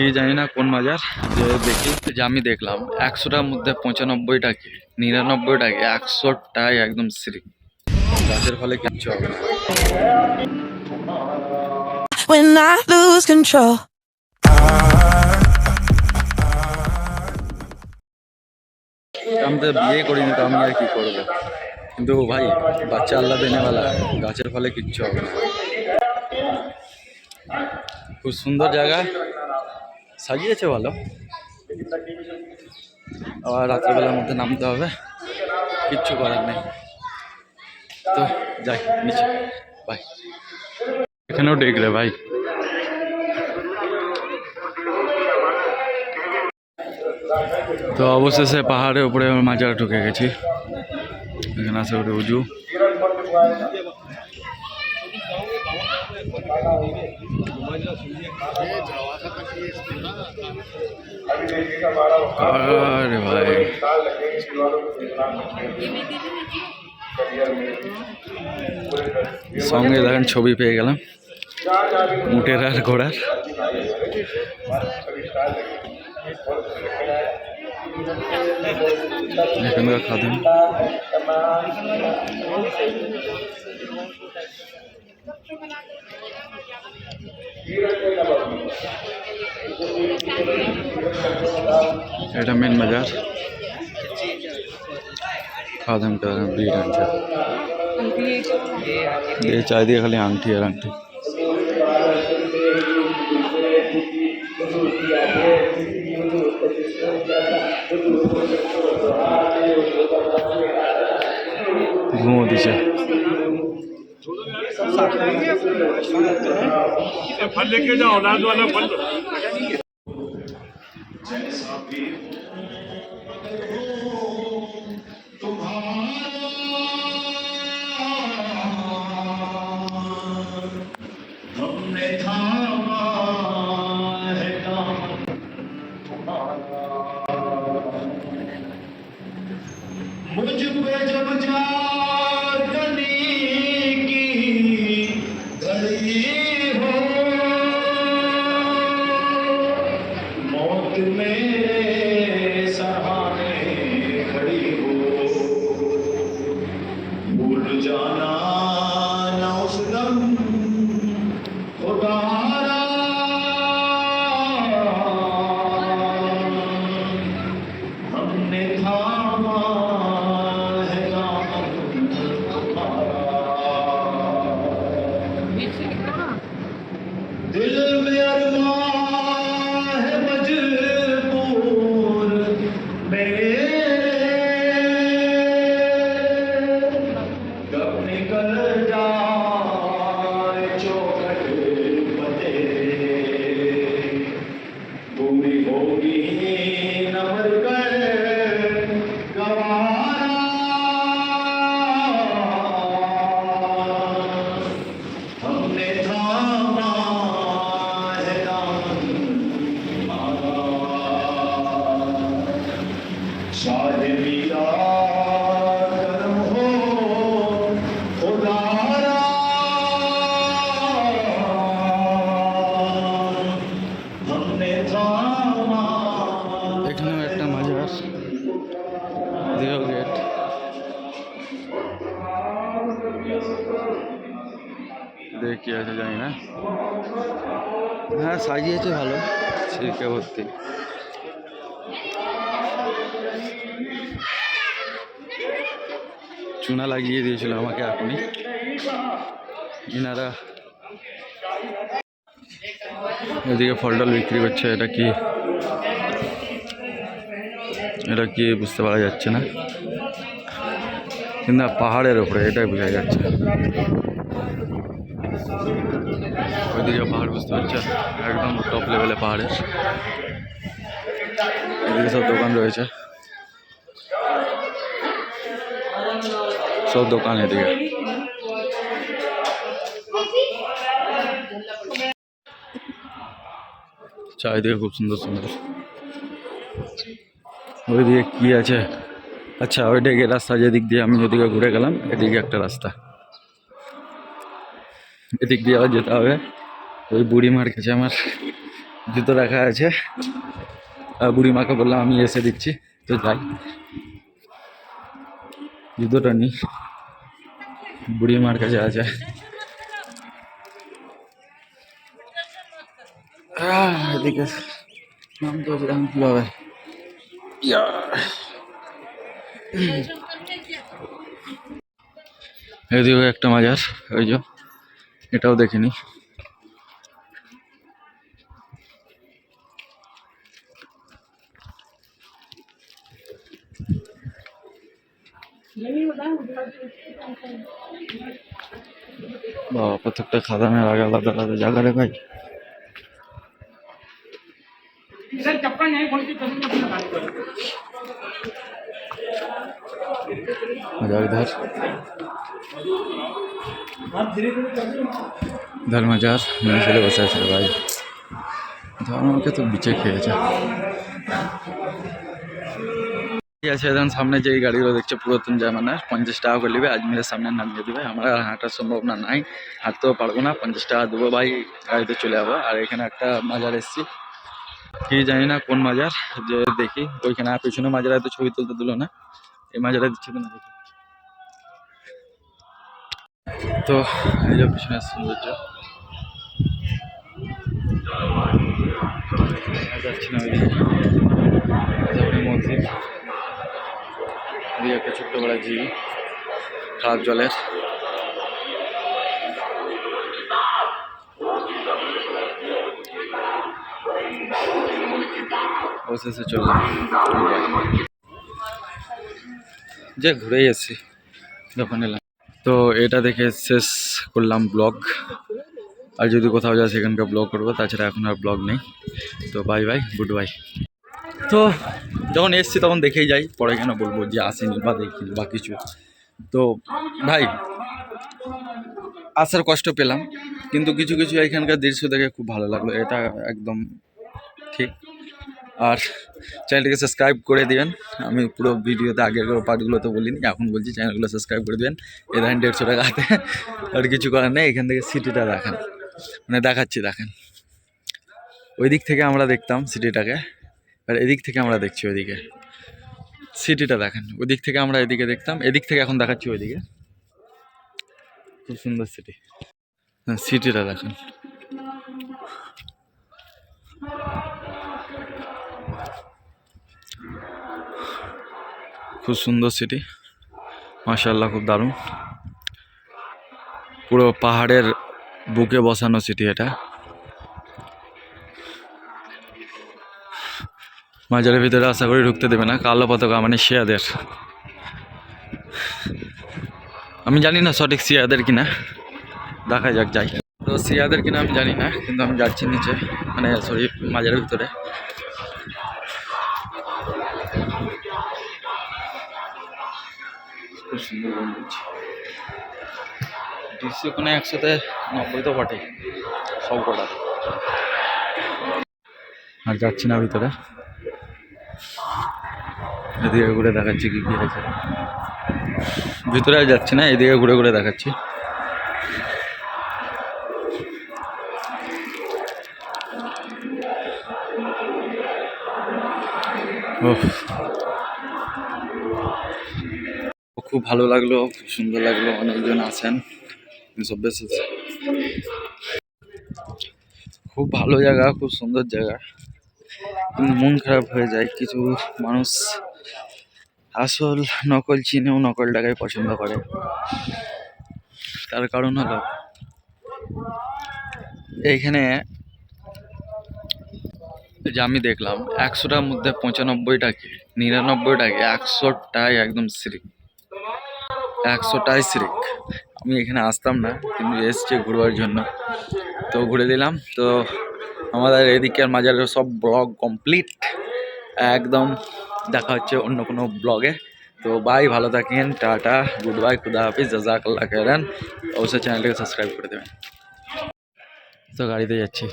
কি জানি না কোন বাজার যে দেখি যে আমি দেখলাম একশোটার মধ্যে পঁচানব্বইটা কি নিরানব্বইটা কি একশোটাই একদম শ্রী গাছের ফলে কিচ্ছু হবে না। When I lose control. আমি তো বিয়ে করিনি তো আমি আর কি করব? কিন্তু ভাই বাচ্চা আল্লাহ দেনেওয়ালা গাছের ফলে কিচ্ছু হবে না। খুব সুন্দর জায়গা। সাজিয়েছে ভালো। আবার রাত্রেবেলার মধ্যে নামতে হবে। কিচ্ছু করার নেই। তো যাই, নিচে। বাই। এখানেও ডেকলে ভাই। তো অবশেষে পাহাড়ের উপরে মাজার ঢুকে গেছি। এখানে আছে উজু। আরে ভাই সঙ্গে দেখেন ছবি পেয়ে গেলাম উটের আর ঘোড়ার এখানকার খাদিম এটা মেন বাজার খাদিম টাদিম বিট আনছে দিয়ে চারিদিকে খালি আংটি আর আংটি ঘুমো দিছে फल लेके जाओ औलाद वाला फल हमने थामा fucking man. কি আছে জানি না। হ্যাঁ সাজিয়েছে ভালো। সিল্কে ভর্তি। চুনা লাগিয়ে দিয়েছিল আমাকে এখনই। ইনারা এদিকে ফল টল বিক্রি করছে এটা কি? এটা কি বুঝতে পারা যাচ্ছে না। কিন্তু না, পাহাড়ের ওপরে এটাই বোঝা যাচ্ছে। ওইদিকে পাহাড়, বুঝতে পারছে? একদম টপ লেভেলে পাহাড়ের এদিকে সব দোকান রয়েছে। সব দোকান এদিকে। চারিদিকে খুব সুন্দর সুন্দর। ওইদিকে কি আছে? আচ্ছা ওইদিকে রাস্তা যেদিক দিয়ে আমি ওদিকে ঘুরে গেলাম, এদিকে একটা রাস্তা। এদিক দিয়ে আবার যেতে হবে। ওই বুড়ি মার কাছে আমার জুতো রাখা আছে। আহ, বুড়ি মাকে বললাম আমি এসে দিচ্ছি তো যাই। জুতোটা নি। বুড়ি মার কাছে আছে। নাম তো একটা মাজার ওই যে এটাও দেখিনি বাবা প্রত্যেকটা খাদানের আগে আলাদা আলাদা জায়গা রে ভাই मजाक धर ধর মজার মেয়ে ছেলে বসে আছে রে ভাই ধর আমাকে তো বিচে খেয়েছে ঠিক আছে এখন সামনে যে গাড়িগুলো দেখছে, পুরাতন জামানার পঞ্চাশ টাকা করে নেবে আজমিরের সামনে নামিয়ে দেবে। আমার আর হাঁটার সম্ভাবনা নাই, হাঁটতেও পারব না, পঞ্চাশ টাকা দেবো ভাই, গাড়িতে চলে যাব। আর এখানে একটা মাজার এসছি। কি জানি না কোন মাজার, যে দেখি, ওইখানে পিছনে মাজার এত ছবি তুলতে দিল না। এই মাজারে দিচ্ছে না দেখি। তো, এই যে সৌন্দর্য। যাচ্ছি না তারপরে মসজিদ। এদিকে একটা ছোট্ট বড় ঝিল খারাপ জলের। অবশেষে চললাম যে ঘুরেই এসেছি এলাম। তো এটা দেখে শেষ করলাম ব্লগ। আর যদি কোথাও যায় সেখানকার ব্লগ করব, তাছাড়া এখন আর ব্লগ নেই। তো বাই বাই গুড বাই তো যখন এসছি তখন দেখেই যাই, পরে কেন বলব যে আসেনি বা দেখিনি বা কিছু। তো ভাই, আসার কষ্ট পেলাম, কিন্তু কিছু কিছু এখানকার দৃশ্য দেখে খুব ভালো লাগল, এটা একদম ঠিক। আর চ্যানেলটিকে সাবস্ক্রাইব করে দিবেন, আমি পুরো ভিডিওতে আগের পার্টগুলো তো বলিনি, এখন বলছি চ্যানেলগুলো সাবস্ক্রাইব করে দেবেন, এ দেখেন দেড়শো টাকা হাতে, আর কিছু করার নেই, এখান থেকে সিটিটা দেখেন মানে দেখাচ্ছি, দেখেন। ওই দিক থেকে আমরা দেখতাম সিটিটাকে আর এদিক থেকে আমরা দেখছি ওইদিকে। সিটিটা দেখেন, ওদিক থেকে আমরা এদিকে দেখতাম, এদিক থেকে এখন দেখাচ্ছি ওইদিকে। খুব সুন্দর সিটি। হ্যাঁ সিটিটা দেখেন। খুব সুন্দর সিটি। মাশাল্লাহ খুব দারুণ। পুরো পাহাড়ের বুকে বসানো সিটি এটা। মাজারের ভিতরে আশা করি ঢুকতে দেবে না। কালো পতাকা মানে শিয়াদের। আমি জানি না সঠিক শিয়াদের কিনা। দেখা যাক, যাই। তো শিয়াদের কিনা আমি জানি না, কিন্তু আমি যাচ্ছি নিচে মানে সরি মাজারের ভিতরে। খুব সুন্দর গম্বুজ দৃশ্য কোনো একসাথে নব্বই তো বটে সব কটা। আর যাচ্ছি না ভিতরে। এদিকে ঘুরে দেখাচ্ছি কি কি আছে। ভিতরে যাচ্ছি না, এদিকে ঘুরে ঘুরে দেখাচ্ছি। খুব ভালো লাগল, খুব সুন্দর লাগল, অনেকজন আছেন। বেশ খুব ভালো জায়গা, খুব সুন্দর জায়গা। মন খারাপ হয়ে যায়, কিছু মানুষ আসল নকল চিনেও নকলটাকে পছন্দ করে। তার কারণ হলো, এইখানে যে আমি দেখলাম, একশোটার মধ্যে পঁচানব্বইটাকে নিরানব্বইটাকে একশোটাই একদম সিরিক। একশোটাই সিরিক। আমি এখানে আসতাম না, কিন্তু এসছি ঘুরবার জন্য। তো ঘুরে দিলাম। তো আমাদের এদিকের মাজারের সব ব্লগ কমপ্লিট। একদম দেখা হচ্ছে অন্য কোনো ব্লগে তো বাই ভালো থাকেন, টাটা গুড বাই খুদা হাফিজ জাজাকাল্লা খেরান অবশ্যই চ্যানেলটাকে সাবস্ক্রাইব করে দেবেন। তো গাড়িতে যাচ্ছি।